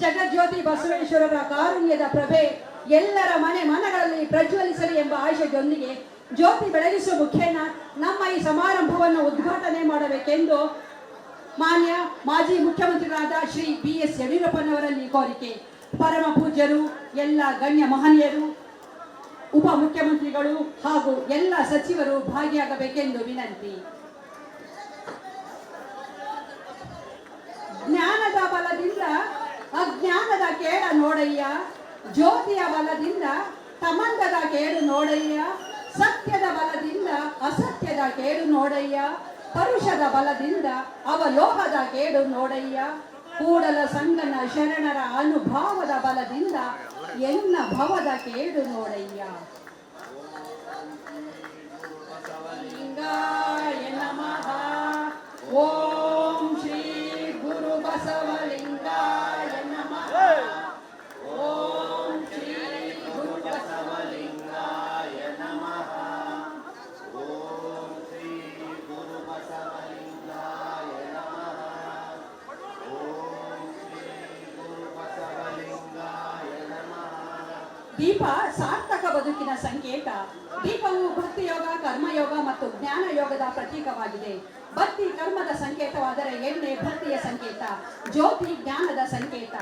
ಜಗಜ್ಯೋತಿ ಬಸವೇಶ್ವರರ ಕಾರುಣ್ಯದ ಪ್ರಭೆ ಎಲ್ಲರ ಮನೆ ಮನಗಳಲ್ಲಿ ಪ್ರಜ್ವಲಿಸಲಿ ಎಂಬ ಆಶಯದೊಂದಿಗೆ ಜ್ಯೋತಿ ಬೆಳಗಿಸುವ ಮುಖೇನ ನಮ್ಮ ಈ ಸಮಾರಂಭವನ್ನು ಉದ್ಘಾಟನೆ ಮಾಡಬೇಕೆಂದು ಮಾನ್ಯ ಮಾಜಿ ಮುಖ್ಯಮಂತ್ರಿಗಳಾದ ಶ್ರೀ ಬಿ ಎಸ್ ಯಡಿಯೂರಪ್ಪನವರಲ್ಲಿ ಕೋರಿಕೆ. ಪರಮ ಪೂಜ್ಯರು, ಎಲ್ಲ ಗಣ್ಯ ಮಹನೀಯರು, ಉಪ ಮುಖ್ಯಮಂತ್ರಿಗಳು ಹಾಗೂ ಎಲ್ಲ ಸಚಿವರು ಭಾಗಿಯಾಗಬೇಕೆಂದು ವಿನಂತಿ ಜ್ಞಾನದ ಬಲದಿಂದ ಅಜ್ಞಾನದ ಕೇಳ ನೋಡಯ್ಯ, ಜ್ಯೋತಿಯ ಬಲದಿಂದ ತಮಂದದ ಕೇಳು ನೋಡಯ್ಯ, ಸತ್ಯದ ಬಲದಿಂದ ಅಸತ್ಯದ ಕೇಡು ನೋಡಯ್ಯ, ಪರುಷದ ಬಲದಿಂದ ಅವಲೋಹದ ಕೇಡು ನೋಡಯ್ಯ, ಕೂಡಲ ಸಂಗನ ಶರಣರ ಅನುಭಾವದ ಬಲದಿಂದ ಎನ್ನ ಭವದ ಕೇಡು ನೋಡಯ್ಯ. ದೀಪ ಸಾರ್ಥಕ ಬದುಕಿನ ಸಂಕೇತ. ದೀಪವು ಭಕ್ತಿ ಯೋಗ ಕರ್ಮಯೋಗ ಮತ್ತು ಜ್ಞಾನ ಯೋಗದ ಪ್ರತೀಕವಾಗಿದೆ. ಭಕ್ತಿ, ಕರ್ಮದ ಸಂಕೇತವಾದರೆ ಎಣ್ಣೆ ಭಕ್ತಿಯ ಸಂಕೇತ. ಜ್ಯೋತಿ, ಜ್ಞಾನದ ಸಂಕೇತ.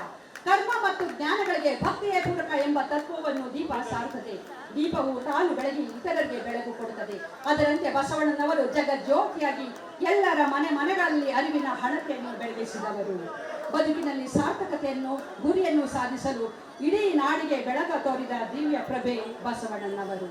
ಕರ್ಮ ಮತ್ತು ಜ್ಞಾನಗಳಿಗೆ ಭಕ್ತಿಯೇ ಪೂರಕ ಎಂಬ ತತ್ವವನ್ನು ದೀಪ ಸಾರುತ್ತದೆ. ದೀಪವು ತಾನು ಬೆಳಗಿ ಇತರರಿಗೆ ಬೆಳಕು ಕೊಡುತ್ತದೆ. ಅದರಂತೆ ಬಸವಣ್ಣನವರು ಜಗಜ್ಯೋತಿಯಾಗಿ ಎಲ್ಲರ ಮನೆ ಮನೆಗಳಲ್ಲಿ ಅರಿವಿನ ಹಣತೆಯನ್ನು ಬೆಳಗಿಸಿದವರು. ಬದುಕಿನಲ್ಲಿ ಸಾರ್ಥಕತೆಯನ್ನು, ಗುರಿಯನ್ನು ಸಾಧಿಸಲು ಇಡೀ ನಾಡಿಗೆ ಬೆಳಕ ತೋರಿದ ದಿವ್ಯ ಪ್ರಭೆ ಬಸವಣ್ಣನವರು.